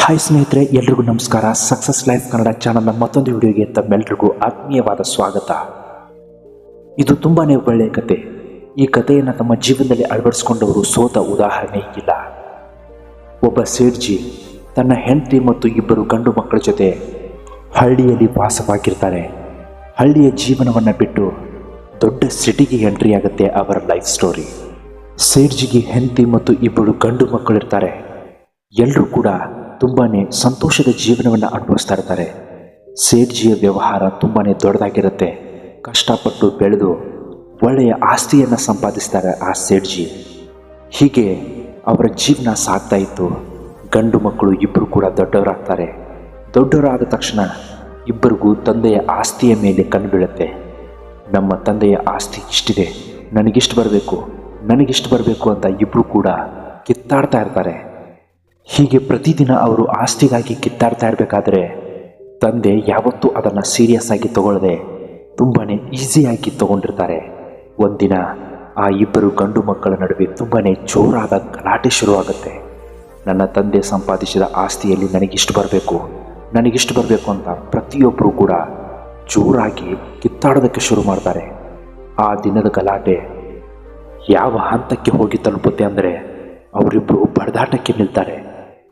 Hi ಸ್ನೇಹಿತರೆ, ಎಲ್ರಿಗೂ ನಮಸ್ಕಾರ. ಸಕ್ಸಸ್ ಲೈಫ್ ಕನ್ನಡ ಚಾನಲ್ನ ಮತ್ತೊಂದು ವಿಡಿಯೋಗೆ ತಮ್ಮೆಲ್ರಿಗೂ ಆತ್ಮೀಯವಾದ ಸ್ವಾಗತ. ಇದು ತುಂಬಾ ಒಳ್ಳೆಯ ಕತೆ. ಈ ಕಥೆಯನ್ನು ತಮ್ಮ ಜೀವನದಲ್ಲಿ ಅಳವಡಿಸಿಕೊಂಡವರು ಸೋತ ಉದಾಹರಣೆ ಇಲ್ಲ. ಒಬ್ಬ ಸೇಡ್ಜಿ ತನ್ನ ಹೆಂಡತಿ ಮತ್ತು ಇಬ್ಬರು ಗಂಡು ಮಕ್ಕಳ ಜೊತೆ ಹಳ್ಳಿಯಲ್ಲಿ ವಾಸವಾಗಿರ್ತಾರೆ. ಹಳ್ಳಿಯ ಜೀವನವನ್ನು ಬಿಟ್ಟು ದೊಡ್ಡ ಸಿಟಿಗೆ ಎಂಟ್ರಿ ಆಗುತ್ತೆ ಅವರ ಲೈಫ್ ಸ್ಟೋರಿ. ಸೇಡ್ಜಿಗೆ ಹೆಂಡತಿ ಮತ್ತು ಇಬ್ಬರು ಗಂಡು ಮಕ್ಕಳಿರ್ತಾರೆ. ಎಲ್ಲರೂ ಕೂಡ ತುಂಬಾನೇ ಸಂತೋಷದ ಜೀವನವನ್ನು ಅನುಭವಿಸ್ತಾ ಇರ್ತಾರೆ. ಸೇಠ್ಜಿಯ ವ್ಯವಹಾರ ತುಂಬಾ ದೊಡ್ಡದಾಗಿರುತ್ತೆ. ಕಷ್ಟಪಟ್ಟು ಬೆಳೆದು ಒಳ್ಳೆಯ ಆಸ್ತಿಯನ್ನು ಸಂಪಾದಿಸ್ತಾರೆ ಆ ಸೇಠ್ಜಿ ಹೀಗೆ ಅವರ ಜೀವನ ಸಾಗ್ತಾ ಇತ್ತು. ಗಂಡು ಮಕ್ಕಳು ಇಬ್ಬರು ಕೂಡ ದೊಡ್ಡವರಾಗ್ತಾರೆ. ದೊಡ್ಡವರಾದ ತಕ್ಷಣ ಇಬ್ಬರಿಗೂ ತಂದೆಯ ಆಸ್ತಿಯ ಮೇಲೆ ಕಣ್ಣು ಬೀಳುತ್ತೆ. ನಮ್ಮ ತಂದೆಯ ಆಸ್ತಿ ಇಷ್ಟಿದೆ. ನನಗಿಷ್ಟು ಬರಬೇಕು ನನಗಿಷ್ಟು ಬರಬೇಕು ಅಂತ ಇಬ್ಬರು ಕೂಡ ಕಿತ್ತಾಡ್ತಾ ಇರ್ತಾರೆ. ಹೀಗೆ ಪ್ರತಿದಿನ ಅವರು ಆಸ್ತಿಗಾಗಿ ಕಿತ್ತಾಡ್ತಾ ಇರಬೇಕಾದ್ರೆ ತಂದೆ ಯಾವತ್ತೂ ಅದನ್ನು ಸೀರಿಯಸ್ ಆಗಿ ತಗೊಳ್ಳದೆ ತುಂಬಾ ಈಸಿಯಾಗಿ ತಗೊಂಡಿರ್ತಾರೆ. ಒಂದಿನ ಆ ಇಬ್ಬರು ಗಂಡು ಮಕ್ಕಳ ನಡುವೆ ತುಂಬಾ ಜೋರಾದ ಗಲಾಟೆ ಶುರುವಾಗುತ್ತೆ. ನನ್ನ ತಂದೆ ಸಂಪಾದಿಸಿದ ಆಸ್ತಿಯಲ್ಲಿ ನನಗಿಷ್ಟು ಬರಬೇಕು ನನಗಿಷ್ಟು ಬರಬೇಕು ಅಂತ ಪ್ರತಿಯೊಬ್ಬರು ಕೂಡ ಜೋರಾಗಿ ಕಿತ್ತಾಡೋದಕ್ಕೆ ಶುರು ಮಾಡ್ತಾರೆ. ಆ ದಿನದ ಗಲಾಟೆ ಯಾವ ಹಂತಕ್ಕೆ ಹೋಗಿ ತಲುಪುತ್ತೆ ಅಂದರೆ ಅವರಿಬ್ಬರು ಬಡದಾಟಕ್ಕೆ ನಿಲ್ತಾರೆ.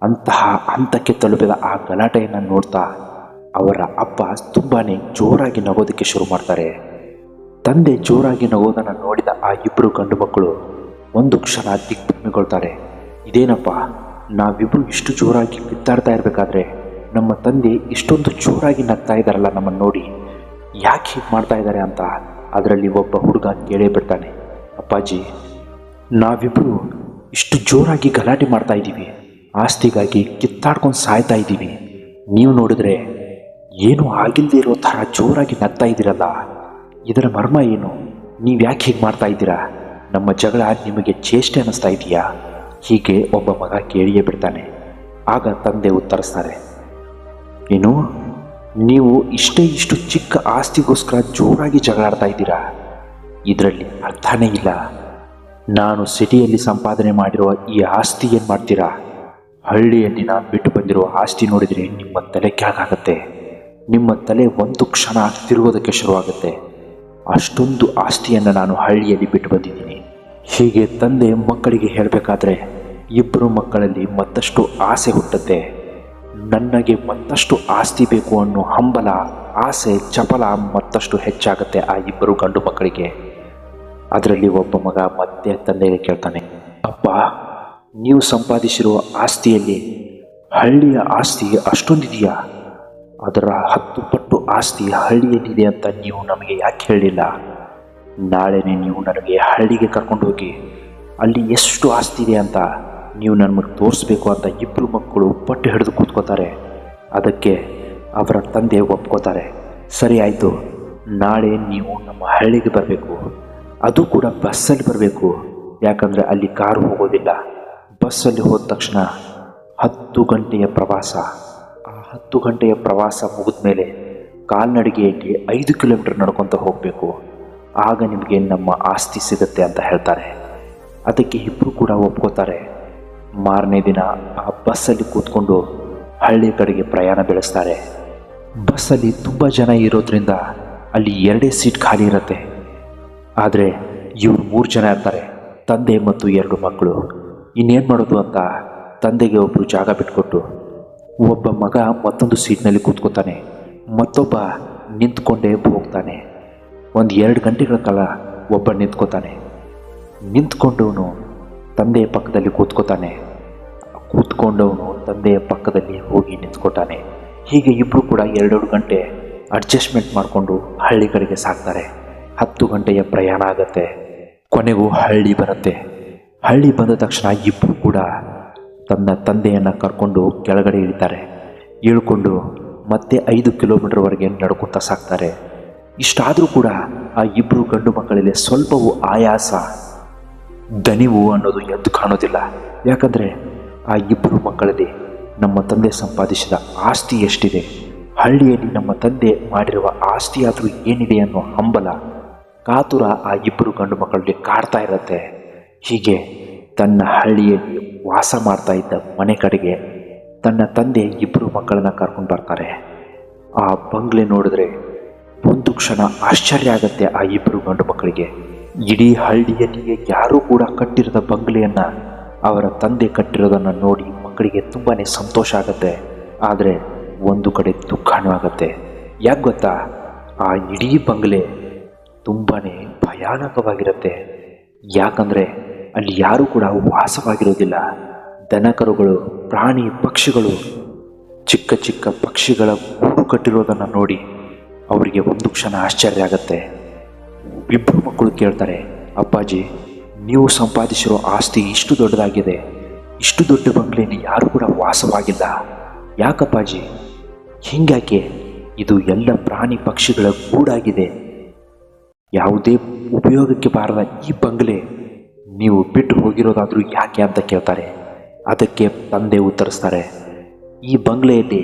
ಅಂತಹ ಹಂತಕ್ಕೆ ತಲುಪಿದ ಆ ಗಲಾಟೆಯನ್ನು ನೋಡ್ತಾ ಅವರ ಅಪ್ಪ ತುಂಬಾ ಜೋರಾಗಿ ನಗೋದಕ್ಕೆ ಶುರು ಮಾಡ್ತಾರೆ. ತಂದೆ ಜೋರಾಗಿ ನಗೋದನ್ನು ನೋಡಿದ ಆ ಇಬ್ಬರು ಗಂಡು ಮಕ್ಕಳು ಒಂದು ಕ್ಷಣ ದಿಗ್ಭ್ರಮೆಗೊಳ್ತಾರೆ. ಇದೇನಪ್ಪ ನಾವಿಬ್ಬರು ಇಷ್ಟು ಜೋರಾಗಿ ಬಿತ್ತಾಡ್ತಾ ಇರಬೇಕಾದ್ರೆ ನಮ್ಮ ತಂದೆ ಇಷ್ಟೊಂದು ಜೋರಾಗಿ ನಗ್ತಾ ಇದ್ದಾರಲ್ಲ ನಮ್ಮನ್ನು ನೋಡಿ. ಯಾಕೆ ಹೀಗೆ ಮಾಡ್ತಾ ಇದ್ದಾರೆ ಅಂತ ಅದರಲ್ಲಿ ಒಬ್ಬ ಹುಡುಗ ಕೇಳೇ ಬಿಡ್ತಾನೆ. ಅಪ್ಪಾಜಿ ನಾವಿಬ್ಬರು ಇಷ್ಟು ಜೋರಾಗಿ ಗಲಾಟೆ ಮಾಡ್ತಾ ಇದ್ದೀವಿ. ಆಸ್ತಿಗಾಗಿ ಕಿತ್ತಾಡ್ಕೊಂಡು ಸಾಯ್ತಾ ಇದ್ದೀವಿ. ನೀವು ನೋಡಿದ್ರೆ ಏನೂ ಆಗಿಲ್ಲದೆ ಇರೋ ಥರ ಜೋರಾಗಿ ನಗ್ತಾ ಇದ್ದೀರಲ್ಲ. ಇದರ ಮರ್ಮ ಏನು? ನೀವು ಯಾಕೆ ಹೀಗೆ ಮಾಡ್ತಾ ಇದ್ದೀರಾ? ನಮ್ಮ ಜಗಳ ನಿಮಗೆ ಚೇಷ್ಟೆ ಅನ್ನಿಸ್ತಾ ಇದೆಯಾ? ಹೀಗೆ ಒಬ್ಬ ಮಗ ಕೇಳಿಯೇ ಬಿಡ್ತಾನೆ. ಆಗ ತಂದೆ ಉತ್ತರಿಸ್ತಾರೆ, ಏನು? ನೀವು ಇಷ್ಟೇ ಇಷ್ಟು ಚಿಕ್ಕ ಆಸ್ತಿಗೋಸ್ಕರ ಜೋರಾಗಿ ಜಗಳಾಡ್ತಾ ಇದ್ದೀರಾ? ಇದರಲ್ಲಿ ಅರ್ಥನೇ ಇಲ್ಲ. ನಾನು ಸಿಟಿಯಲ್ಲಿ ಸಂಪಾದನೆ ಮಾಡಿರುವ ಈ ಆಸ್ತಿ ಏನು ಮಾಡ್ತೀರಾ? ಹಳ್ಳಿಯಲ್ಲಿ ನಾನು ಬಿಟ್ಟು ಬಂದಿರುವ ಆಸ್ತಿ ನೋಡಿದರೆ ನಿಮ್ಮ ತಲೆ ಕೆಳಗಾಗತ್ತೆ. ನಿಮ್ಮ ತಲೆ ಒಂದು ಕ್ಷಣ ತಿರುಗೋದಕ್ಕೆ ಶುರುವಾಗುತ್ತೆ. ಅಷ್ಟೊಂದು ಆಸ್ತಿಯನ್ನು ನಾನು ಹಳ್ಳಿಯಲ್ಲಿ ಬಿಟ್ಟು ಬಂದಿದ್ದೀನಿ. ಹೀಗೆ ತಂದೆ ಮಕ್ಕಳಿಗೆ ಹೇಳಬೇಕಾದ್ರೆ ಇಬ್ಬರು ಮಕ್ಕಳಲ್ಲಿ ಮತ್ತಷ್ಟು ಆಸೆ ಹುಟ್ಟುತ್ತೆ. ನನಗೆ ಮತ್ತಷ್ಟು ಆಸ್ತಿ ಬೇಕು ಅನ್ನೋ ಹಂಬಲ, ಆಸೆ, ಚಪಲ ಮತ್ತಷ್ಟು ಹೆಚ್ಚಾಗುತ್ತೆ ಆ ಇಬ್ಬರು ಗಂಡು ಮಕ್ಕಳಿಗೆ. ಅದರಲ್ಲಿ ಒಬ್ಬ ಮಗ ಮತ್ತೆ ತಂದೆಗೆ ಕೇಳ್ತಾನೆ ಅಪ್ಪ ನೀವು ಸಂಪಾದಿಸಿರುವ ಆಸ್ತಿಯಲ್ಲಿ ಹಳ್ಳಿಯ ಆಸ್ತಿ ಅಷ್ಟೊಂದಿದೆಯಾ? ಅದರ ಹತ್ತು ಪಟ್ಟು ಆಸ್ತಿ ಹಳ್ಳಿಯಲ್ಲಿದೆ ಅಂತ ನೀವು ನಮಗೆ ಯಾಕೆ ಹೇಳಿಲ್ಲ? ನಾಳೆನೇ ನೀವು ನನಗೆ ಹಳ್ಳಿಗೆ ಕರ್ಕೊಂಡು ಹೋಗಿ ಅಲ್ಲಿ ಎಷ್ಟು ಆಸ್ತಿ ಇದೆ ಅಂತ ನೀವು ನಮಗೆ ತೋರಿಸ್ಬೇಕು ಅಂತ ಇಬ್ಬರು ಮಕ್ಕಳು ಪಟ್ಟು ಹಿಡಿದು ಕೂತ್ಕೋತಾರೆ ಅದಕ್ಕೆ ಅವರ ತಂದೆ ಒಪ್ಕೋತಾರೆ ಸರಿ ಆಯಿತು, ನಾಳೆ ನೀವು ನಮ್ಮ ಹಳ್ಳಿಗೆ ಬರಬೇಕು. ಅದು ಕೂಡ ಬಸ್ಸಲ್ಲಿ ಬರಬೇಕು. ಯಾಕಂದರೆ ಅಲ್ಲಿ ಕಾರು ಹೋಗೋದಿಲ್ಲ. ಬಸ್ಸಲ್ಲಿ ಹೋದ ತಕ್ಷಣ ಹತ್ತು ಗಂಟೆಯ ಪ್ರವಾಸ. ಆ ಹತ್ತು ಗಂಟೆಯ ಪ್ರವಾಸ ಮುಗಿದ ಮೇಲೆ ಕಾಲ್ನಡಿಗೆಯಲ್ಲಿ ಐದು ಕಿಲೋಮೀಟರ್ ನಡ್ಕೊತ ಹೋಗಬೇಕು. ಆಗ ನಿಮಗೆ ನಮ್ಮ ಆಸ್ತಿ ಸಿಗುತ್ತೆ ಅಂತ ಹೇಳ್ತಾರೆ. ಅದಕ್ಕೆ ಇಬ್ಬರು ಕೂಡ ಒಪ್ಕೋತಾರೆ. ಮಾರನೇ ದಿನ ಆ ಬಸ್ಸಲ್ಲಿ ಕೂತ್ಕೊಂಡು ಹಳ್ಳಿ ಕಡೆಗೆ ಪ್ರಯಾಣ ಬೆಳೆಸ್ತಾರೆ. ಬಸ್ಸಲ್ಲಿ ತುಂಬ ಜನ ಇರೋದ್ರಿಂದ ಅಲ್ಲಿ ಎರಡೇ ಸೀಟ್ ಖಾಲಿ ಇರುತ್ತೆ. ಆದರೆ ಇವರು ಮೂರು ಜನ ಇರ್ತಾರೆ. ತಂದೆ ಮತ್ತು ಎರಡು ಮಕ್ಕಳು. ಇನ್ನೇನು ಮಾಡೋದು ಅಂತ ತಂದೆಗೆ ಒಬ್ಬರು ಜಾಗ ಬಿಟ್ಕೊಟ್ಟು ಒಬ್ಬ ಮಗ ಮತ್ತೊಂದು ಸೀಟ್ನಲ್ಲಿ ಕೂತ್ಕೋತಾನೆ. ಮತ್ತೊಬ್ಬ ನಿಂತ್ಕೊಂಡೇ ಹೋಗ್ತಾನೆ. ಒಂದು ಎರಡು ಗಂಟೆಗಳ ಕಾಲ ಒಬ್ಬ ನಿಂತ್ಕೋತಾನೆ. ನಿಂತ್ಕೊಂಡವನು ತಂದೆಯ ಪಕ್ಕದಲ್ಲಿ ಕೂತ್ಕೋತಾನೆ. ಕೂತ್ಕೊಂಡವನು ತಂದೆಯ ಪಕ್ಕದಲ್ಲಿ ಹೋಗಿ ನಿಂತ್ಕೊತಾನೆ. ಹೀಗೆ ಇಬ್ಬರು ಕೂಡ ಎರಡೆರಡು ಗಂಟೆ ಅಡ್ಜಸ್ಟ್ಮೆಂಟ್ ಮಾಡಿಕೊಂಡು ಹಳ್ಳಿ ಕಡೆಗೆ ಸಾಕ್ತಾರೆ. ಹತ್ತು ಗಂಟೆಯ ಪ್ರಯಾಣ ಆಗತ್ತೆ. ಕೊನೆಗೂ ಹಳ್ಳಿ ಬರುತ್ತೆ. ಹಳ್ಳಿ ಬಂದ ತಕ್ಷಣ ಇಬ್ಬರು ಕೂಡ ತನ್ನ ತಂದೆಯನ್ನು ಕರ್ಕೊಂಡು ಕೆಳಗಡೆ ಇಳಿತಾರೆ. ಇಳ್ಕೊಂಡು ಮತ್ತೆ ಐದು ಕಿಲೋಮೀಟರ್ವರೆಗೆ ನಡ್ಕೊತಾ ಸಾಕ್ತಾರೆ. ಇಷ್ಟಾದರೂ ಕೂಡ ಆ ಇಬ್ಬರು ಗಂಡು ಮಕ್ಕಳಲ್ಲಿ ಸ್ವಲ್ಪವೂ ಆಯಾಸ ದನಿವು ಅನ್ನೋದು ಎದ್ದು ಕಾಣೋದಿಲ್ಲ. ಯಾಕಂದರೆ ಆ ಇಬ್ಬರು ಮಕ್ಕಳಲ್ಲಿ ನಮ್ಮ ತಂದೆ ಸಂಪಾದಿಸಿದ ಆಸ್ತಿ ಎಷ್ಟಿದೆ, ಹಳ್ಳಿಯಲ್ಲಿ ನಮ್ಮ ತಂದೆ ಮಾಡಿರುವ ಆಸ್ತಿಯಾದರೂ ಏನಿದೆ ಅನ್ನೋ ಹಂಬಲ ಕಾತುರ ಆ ಇಬ್ಬರು ಗಂಡು ಮಕ್ಕಳಲ್ಲಿ ಕಾಡ್ತಾ ಇರತ್ತೆ. ಹೀಗೆ ತನ್ನ ಹಳ್ಳಿಯಲ್ಲಿ ವಾಸ ಮಾಡ್ತಾ ಇದ್ದ ಮನೆ ಕಡೆಗೆ ತನ್ನ ತಂದೆ ಇಬ್ಬರು ಮಕ್ಕಳನ್ನ ಕರ್ಕೊಂಡು ಬರ್ತಾರೆ. ಆ ಬಂಗ್ಲೆ ನೋಡಿದ್ರೆ ಒಂದು ಕ್ಷಣ ಆಶ್ಚರ್ಯ ಆಗತ್ತೆ ಆ ಇಬ್ಬರು ಗಂಡು ಮಕ್ಕಳಿಗೆ. ಇಡೀ ಹಳ್ಳಿಯಲ್ಲಿಯೇ ಯಾರೂ ಕೂಡ ಕಟ್ಟಿರದ ಬಂಗ್ಲೆಯನ್ನ ಅವರ ತಂದೆ ಕಟ್ಟಿರೋದನ್ನು ನೋಡಿ ಮಕ್ಕಳಿಗೆ ತುಂಬಾ ಸಂತೋಷ ಆಗತ್ತೆ. ಆದರೆ ಒಂದು ಕಡೆ ದುಃಖನೂ ಆಗತ್ತೆ. ಯಾಕೆ ಗೊತ್ತಾ? ಆ ಇಡೀ ಬಂಗ್ಲೆ ತುಂಬಾ ಭಯಾನಕವಾಗಿರುತ್ತೆ. ಯಾಕಂದ್ರೆ ಅಲ್ಲಿ ಯಾರೂ ಕೂಡ ವಾಸವಾಗಿರೋದಿಲ್ಲ ದನಕರುಗಳು, ಪ್ರಾಣಿ ಪಕ್ಷಿಗಳು, ಚಿಕ್ಕ ಚಿಕ್ಕ ಪಕ್ಷಿಗಳ ಗೂಡು ಕಟ್ಟಿರೋದನ್ನು ನೋಡಿ ಅವರಿಗೆ ಒಂದು ಕ್ಷಣ ಆಶ್ಚರ್ಯ ಆಗತ್ತೆ. ಇಬ್ಬರು ಮಕ್ಕಳು ಕೇಳ್ತಾರೆ, ಅಪ್ಪಾಜಿ, ನೀವು ಸಂಪಾದಿಸಿರೋ ಆಸ್ತಿ ಇಷ್ಟು ದೊಡ್ಡದಾಗಿದೆ. ಇಷ್ಟು ದೊಡ್ಡ ಬಂಗ್ಲೆಯಲ್ಲಿ ಯಾರೂ ಕೂಡ ವಾಸವಾಗಿಲ್ಲ. ಯಾಕಪ್ಪಾಜಿ? ಹಿಂಗ್ಯಾಕೆ? ಇದು ಎಲ್ಲ ಪ್ರಾಣಿ ಪಕ್ಷಿಗಳ ಗೂಡಾಗಿದೆ. ಯಾವುದೇ ಉಪಯೋಗಕ್ಕೆ ಬಾರದ ಈ ಬಂಗ್ಲೆ ನೀವು ಬಿಟ್ಟು ಹೋಗಿರೋದಾದರೂ ಯಾಕೆ ಅಂತ ಕೇಳ್ತಾರೆ. ಅದಕ್ಕೆ ತಂದೆ ಉತ್ತರಿಸ್ತಾರೆ, ಈ ಬಂಗ್ಲೆಯಲ್ಲಿ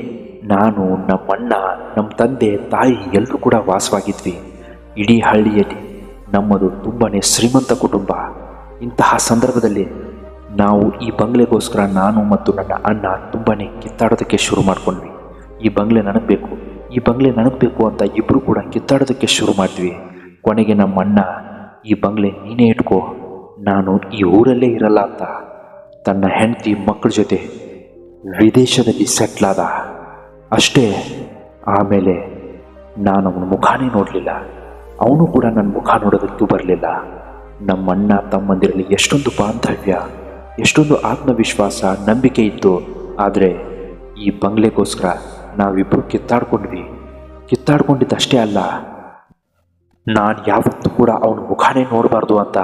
ನಾನು ನಮ್ಮಣ್ಣ ನಮ್ಮ ತಂದೆ, ತಾಯಿ ಎಲ್ಲರೂ ಕೂಡ ವಾಸವಾಗಿದ್ವಿ. ಇಡೀ ಹಳ್ಳಿಯಲ್ಲಿ ನಮ್ಮದು ತುಂಬಾ ಶ್ರೀಮಂತ ಕುಟುಂಬ. ಇಂತಹ ಸಂದರ್ಭದಲ್ಲಿ ನಾವು ಈ ಬಂಗ್ಲೆಗೋಸ್ಕರ ನಾನು ಮತ್ತು ನನ್ನ ಅಣ್ಣ ತುಂಬಾ ಕಿತ್ತಾಡೋದಕ್ಕೆ ಶುರು ಮಾಡ್ಕೊಂಡ್ವಿ. ಈ ಬಂಗ್ಲೆ ನನಗೆ ಬೇಕು, ಈ ಬಂಗ್ಲೆ ನನಗೆ ಬೇಕು ಅಂತ ಇಬ್ಬರು ಕೂಡ ಕಿತ್ತಾಡೋದಕ್ಕೆ ಶುರು ಮಾಡಿದ್ವಿ. ಕೊನೆಗೆ ನಮ್ಮ ಅಣ್ಣ, ಈ ಬಂಗ್ಲೆ ನೀನೇ ಇಟ್ಕೋ ನಾನು ಈ ಊರಲ್ಲೇ ಇರಲ್ಲ ಅಂತ ತನ್ನ ಹೆಂಡತಿ ಮಕ್ಕಳ ಜೊತೆ ವಿದೇಶದಲ್ಲಿ ಸೆಟ್ಲ್ ಆದ. ಅಷ್ಟೇ, ಆಮೇಲೆ ನಾನು ಅವನ ಮುಖಾನೇ ನೋಡಲಿಲ್ಲ. ಅವನು ಕೂಡ ನನ್ನ ಮುಖ ನೋಡೋದಕ್ಕೂ ಬರಲಿಲ್ಲ. ನಮ್ಮ ಅಣ್ಣ ತಮ್ಮಂದಿರಲ್ಲಿ ಎಷ್ಟೊಂದು ಬಾಂಧವ್ಯ, ಎಷ್ಟೊಂದು ಆತ್ಮವಿಶ್ವಾಸ, ನಂಬಿಕೆ ಇತ್ತು. ಆದರೆ ಈ ಬಂಗ್ಲೆಗೋಸ್ಕರ ನಾವಿಬ್ಬರು ಕಿತ್ತಾಡ್ಕೊಂಡ್ವಿ. ಕಿತ್ತಾಡ್ಕೊಂಡಿದ್ದಷ್ಟೇ ಅಲ್ಲ, ನಾನು ಯಾವತ್ತೂ ಕೂಡ ಅವನ ಮುಖಾನೇ ನೋಡಬಾರ್ದು ಅಂತ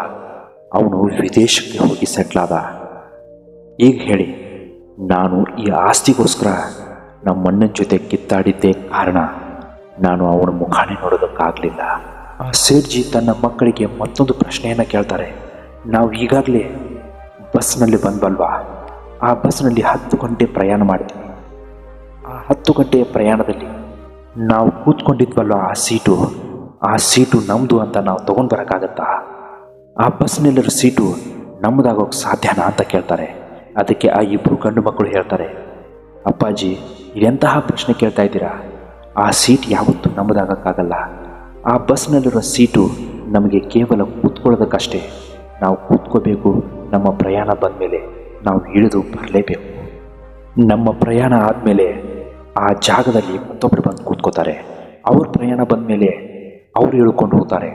ಅವನು ವಿದೇಶಕ್ಕೆ ಹೋಗಿ ಸೆಟ್ಲಾದ ಈಗ ಹೇಳಿ, ನಾನು ಈ ಆಸ್ತಿಗೋಸ್ಕರ ನಮ್ಮಣ್ಣನ ಜೊತೆ ಕಿತ್ತಾಡಿದ್ದೇ ಕಾರಣ ನಾನು ಅವನ ಮುಖಾನೇ ನೋಡೋದಕ್ಕಾಗಲಿಲ್ಲ. ಆ ಸೇಠ್ಜಿ ತನ್ನ ಮಕ್ಕಳಿಗೆ ಮತ್ತೊಂದು ಪ್ರಶ್ನೆಯನ್ನು ಕೇಳ್ತಾರೆ. ನಾವು ಈಗಾಗಲೇ ಬಸ್ನಲ್ಲಿ ಬಂದ್ವಲ್ವಾ? ಆ ಬಸ್ನಲ್ಲಿ ಹತ್ತು ಗಂಟೆ ಪ್ರಯಾಣ ಮಾಡಿದ್ವಿ. ಆ ಹತ್ತು ಗಂಟೆಯ ಪ್ರಯಾಣದಲ್ಲಿ ನಾವು ಕೂತ್ಕೊಂಡಿದ್ವಲ್ವ ಆ ಸೀಟು? ಆ ಸೀಟು ನಮ್ಮದು ಅಂತ ನಾವು ತೊಗೊಂಡು ಬರೋಕ್ಕಾಗತ್ತಾ? ಆ ಬಸ್ನಲ್ಲಿರೋ ಸೀಟು ನಮ್ಮದಾಗೋಕೆ ಸಾಧ್ಯನಾ ಅಂತ ಕೇಳ್ತಾರೆ. ಅದಕ್ಕೆ ಆ ಇಬ್ಬರು ಗಂಡು ಮಕ್ಕಳು ಹೇಳ್ತಾರೆ, ಅಪ್ಪಾಜಿ ಇದೆಂತಹ ಪ್ರಶ್ನೆ ಕೇಳ್ತಾ ಇದ್ದೀರಾ? ಆ ಸೀಟ್ ಯಾವತ್ತೂ ನಮ್ಮದಾಗೋಕ್ಕಾಗಲ್ಲ ಆ ಬಸ್ನಲ್ಲಿರೋ ಸೀಟು ನಮಗೆ ಕೇವಲ ಕೂತ್ಕೊಳ್ಳೋದಕ್ಕಷ್ಟೇ. ನಾವು ಕೂತ್ಕೋಬೇಕು, ನಮ್ಮ ಪ್ರಯಾಣ ಬಂದಮೇಲೆ ನಾವು ಇಳಿದು ಬರಲೇಬೇಕು. ನಮ್ಮ ಪ್ರಯಾಣ ಆದಮೇಲೆ ಆ ಜಾಗದಲ್ಲಿ ಮತ್ತೊಬ್ಬರು ಬಂದು ಕೂತ್ಕೋತಾರೆ. ಅವ್ರ ಪ್ರಯಾಣ ಬಂದಮೇಲೆ ಅವರು ಇಳ್ಕೊಂಡು ಹೋಗ್ತಾರೆ.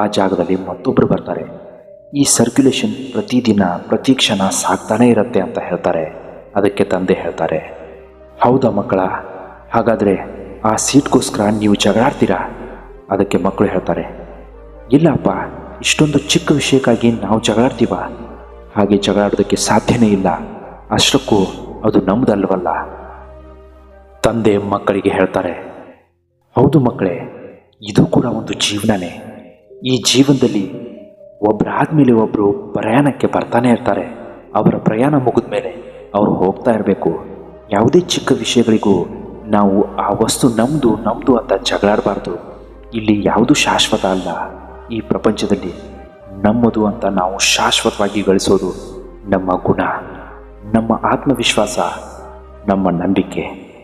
ಆ ಜಾಗದಲ್ಲಿ ಮತ್ತೊಬ್ಬರು ಬರ್ತಾರೆ. ಈ ಸರ್ಕ್ಯುಲೇಷನ್ ಪ್ರತಿದಿನ, ಪ್ರತಿ ಕ್ಷಣ ಸಾಗ್ತಾನೇ ಇರುತ್ತೆ ಅಂತ ಹೇಳ್ತಾರೆ. ಅದಕ್ಕೆ ತಂದೆ ಹೇಳ್ತಾರೆ, ಹೌದಾ ಮಕ್ಕಳ? ಹಾಗಾದರೆ ಆ ಸೀಟ್ಗೋಸ್ಕರ ನೀವು ಜಗಳಾಡ್ತೀರಾ? ಅದಕ್ಕೆ ಮಕ್ಕಳು ಹೇಳ್ತಾರೆ, ಇಲ್ಲಪ್ಪ, ಇಷ್ಟೊಂದು ಚಿಕ್ಕ ವಿಷಯಕ್ಕಾಗಿ ನಾವು ಜಗಳಾಡ್ತೀವ? ಹಾಗೆ ಜಗಳಾಡೋದಕ್ಕೆ ಸಾಧ್ಯನೇ ಇಲ್ಲ. ಅಷ್ಟಕ್ಕೂ ಅದು ನಮ್ಮದಲ್ವಲ್ಲ ತಂದೆ ಮಕ್ಕಳಿಗೆ ಹೇಳ್ತಾರೆ, ಹೌದು ಮಕ್ಕಳೇ, ಇದು ಕೂಡ ಒಂದು ಜೀವನನೇ. ಈ ಜೀವನದಲ್ಲಿ ಒಬ್ಬರಾದ್ಮೇಲೆ ಒಬ್ಬರು ಪ್ರಯಾಣಕ್ಕೆ ಬರ್ತಾನೆ ಇರ್ತಾರೆ. ಅವರ ಪ್ರಯಾಣ ಮುಗಿದ ಮೇಲೆ ಅವರು ಹೋಗ್ತಾ ಇರಬೇಕು. ಯಾವುದೇ ಚಿಕ್ಕ ವಿಷಯಗಳಿಗೂ ನಾವು ಆ ವಸ್ತು ನಮ್ಮದು ನಮ್ಮದು ಅಂತ ಜಗಳಾಡಬಾರ್ದು. ಇಲ್ಲಿ ಯಾವುದು ಶಾಶ್ವತ ಅಲ್ಲ. ಈ ಪ್ರಪಂಚದಲ್ಲಿ ನಮ್ಮದು ಅಂತ ನಾವು ಶಾಶ್ವತವಾಗಿ ಗಳಿಸೋದು ನಮ್ಮ ಗುಣ, ನಮ್ಮ ಆತ್ಮವಿಶ್ವಾಸ, ನಮ್ಮ ನಂಬಿಕೆ.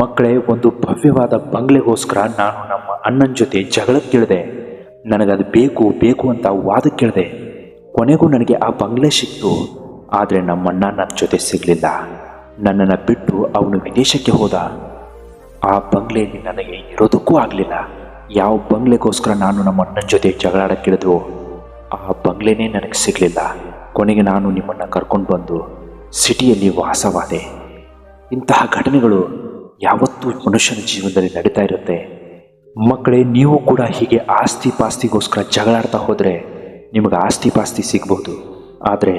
ಮಕ್ಕಳೇ, ಒಂದು ಭವ್ಯವಾದ ಬಂಗ್ಲೆಗೋಸ್ಕರ ನಾನು ನಮ್ಮ ಅಣ್ಣನ ಜೊತೆ ಜಗಳಕ್ಕಿಳಿದೆ ನನಗದು ಬೇಕು ಬೇಕು ಅಂತ ವಾದ ಕೇಳಿದೆ, ಕೊನೆಗೂ ನನಗೆ ಆ ಬಂಗ್ಲೆ ಸಿಕ್ತು. ಆದರೆ ನಮ್ಮಣ್ಣ ನನ್ನ ಜೊತೆ ಸಿಗಲಿಲ್ಲ. ನನ್ನನ್ನು ಬಿಟ್ಟು ಅವನು ವಿದೇಶಕ್ಕೆ ಹೋದ. ಆ ಬಂಗ್ಲೆಯಲ್ಲಿ ನನಗೆ ಇರೋದಕ್ಕೂ ಆಗಲಿಲ್ಲ. ಯಾವ ಬಂಗ್ಲೆಗೋಸ್ಕರ ನಾನು ನಮ್ಮ ಅಣ್ಣನ ಜೊತೆ ಜಗಳಾಡಕ್ಕಿಳಿದ್ವು ಆ ಬಂಗ್ಲೆನೇ ನನಗೆ ಸಿಗಲಿಲ್ಲ. ಕೊನೆಗೆ ನಾನು ನಿಮ್ಮನ್ನು ಕರ್ಕೊಂಡು ಬಂದು ಸಿಟಿಯಲ್ಲಿ ವಾಸವಾದೆ. ಇಂತಹ ಘಟನೆಗಳು ಯಾವತ್ತೂ ಮನುಷ್ಯನ ಜೀವನದಲ್ಲಿ ನಡೀತಾ ಇರುತ್ತೆ. ಮಕ್ಕಳೇ, ನೀವು ಕೂಡ ಹೀಗೆ ಆಸ್ತಿ ಪಾಸ್ತಿಗೋಸ್ಕರ ಜಗಳಾಡ್ತಾ ಹೋದರೆ ನಿಮಗೆ ಆಸ್ತಿ ಪಾಸ್ತಿ ಸಿಗ್ಬೋದು. ಆದರೆ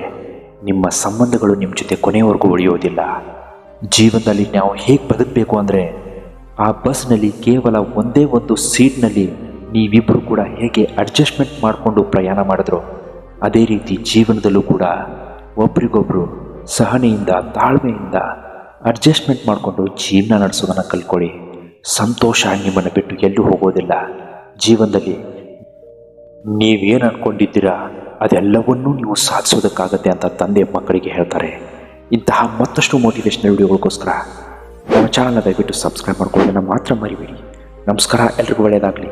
ನಿಮ್ಮ ಸಂಬಂಧಗಳು ನಿಮ್ಮ ಜೊತೆ ಕೊನೆಯವರೆಗೂ ಉಳಿಯೋದಿಲ್ಲ. ಜೀವನದಲ್ಲಿ ನಾವು ಹೇಗೆ ಬದುಕಬೇಕು ಅಂದರೆ ಆ ಬಸ್ನಲ್ಲಿ ಕೇವಲ ಒಂದೇ ಒಂದು ಸೀಟ್ನಲ್ಲಿ ನೀವಿಬ್ಬರು ಕೂಡ ಹೇಗೆ ಅಡ್ಜಸ್ಟ್ಮೆಂಟ್ ಮಾಡಿಕೊಂಡು ಪ್ರಯಾಣ ಮಾಡಿದ್ರು, ಅದೇ ರೀತಿ ಜೀವನದಲ್ಲೂ ಕೂಡ ಒಬ್ರಿಗೊಬ್ರು ಸಹನೆಯಿಂದ, ತಾಳ್ಮೆಯಿಂದ ಅಡ್ಜಸ್ಟ್ಮೆಂಟ್ ಮಾಡಿಕೊಂಡು ಜೀವನ ನಡೆಸೋದನ್ನು ಕಲ್ಕೊಳ್ಳಿ ಸಂತೋಷ ನಿಮ್ಮನ್ನು ಬಿಟ್ಟು ಎಲ್ಲೂ ಹೋಗೋದಿಲ್ಲ. ಜೀವನದಲ್ಲಿ ನೀವೇನು ಅಂದ್ಕೊಂಡಿದ್ದೀರಾ ಅದೆಲ್ಲವನ್ನೂ ನೀವು ಸಾಧಿಸೋದಕ್ಕಾಗತ್ತೆ ಅಂತ ತಂದೆ ಮಕ್ಕಳಿಗೆ ಹೇಳ್ತಾರೆ. ಇಂತಹ ಮತ್ತಷ್ಟು ಮೋಟಿವೇಶನಲ್ ವಿಡಿಯೋಗಳಿಗೋಸ್ಕರ ನಮ್ಮ ಚಾನಲ್ನ ದಯವಿಟ್ಟು ಸಬ್ಸ್ಕ್ರೈಬ್ ಮಾಡ್ಕೊಳ್ಳೋದನ್ನು ಮಾತ್ರ ಮರಿಬೇಡಿ. ನಮಸ್ಕಾರ, ಎಲ್ರಿಗೂ ಒಳ್ಳೆಯದಾಗಲಿ.